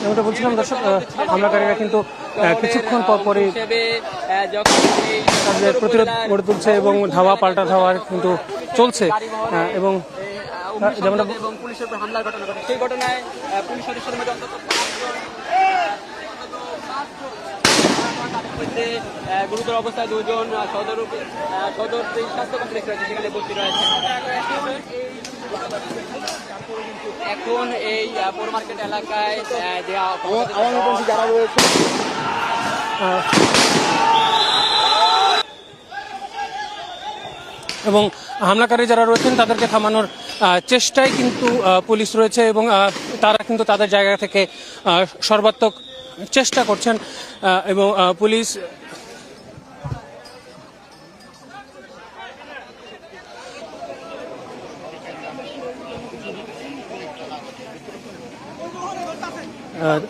যেমনটা বলছিলাম দর্শক হামলাকারীরা কিন্তু কিছুক্ষণ পর পরে তাদের প্রতিরোধ গড়ে তুলছে এবং ধাওয়া, পাল্টা ধাওয়া কিন্তু চলছে এবং যেমনটা পুলিশের উপর হামলার ঘটনা ঘটে সেই ঘটনায় পুলিশ মধ্যে অন্তত পাঁচজন গুরুতর অবস্থায় দুজন সদর সদর স্বাস্থ্য কমপ্লেক্স রয়েছে সেখানে ভর্তি রয়েছে। এখন এই আহ, মার্কেট এলাকায় যে যারা রয়েছে। এবং হামলাকারী যারা রয়েছেন তাদেরকে থামানোর চেষ্টায় কিন্তু পুলিশ রয়েছে এবং তারা কিন্তু তাদের জায়গা থেকে সর্বাত্মক চেষ্টা করছেন এবং পুলিশ আহ,